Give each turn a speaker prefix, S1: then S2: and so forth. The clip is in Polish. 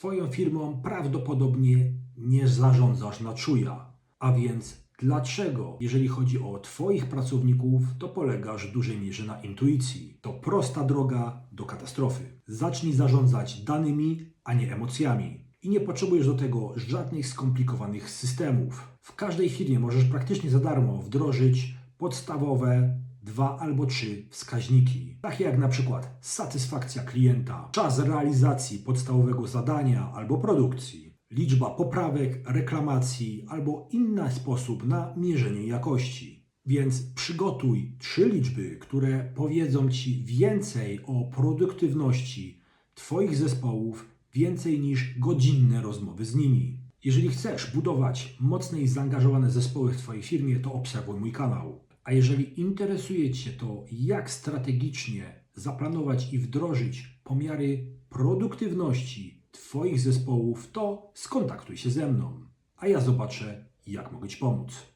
S1: Swoją firmą prawdopodobnie nie zarządzasz na czuja. A więc dlaczego, jeżeli chodzi o Twoich pracowników, to polegasz w dużej mierze na intuicji? To prosta droga do katastrofy. Zacznij zarządzać danymi, a nie emocjami. I nie potrzebujesz do tego żadnych skomplikowanych systemów. W każdej firmie możesz praktycznie za darmo wdrożyć podstawowe dwa albo trzy wskaźniki, takie jak na przykład satysfakcja klienta, czas realizacji podstawowego zadania albo produkcji, liczba poprawek, reklamacji albo inny sposób na mierzenie jakości. Więc przygotuj trzy liczby, które powiedzą Ci więcej o produktywności Twoich zespołów, więcej niż godzinne rozmowy z nimi. Jeżeli chcesz budować mocne i zaangażowane zespoły w Twojej firmie, to obserwuj mój kanał. A jeżeli interesuje Cię to, jak strategicznie zaplanować i wdrożyć pomiary produktywności Twoich zespołów, to skontaktuj się ze mną, a ja zobaczę, jak mogę Ci pomóc.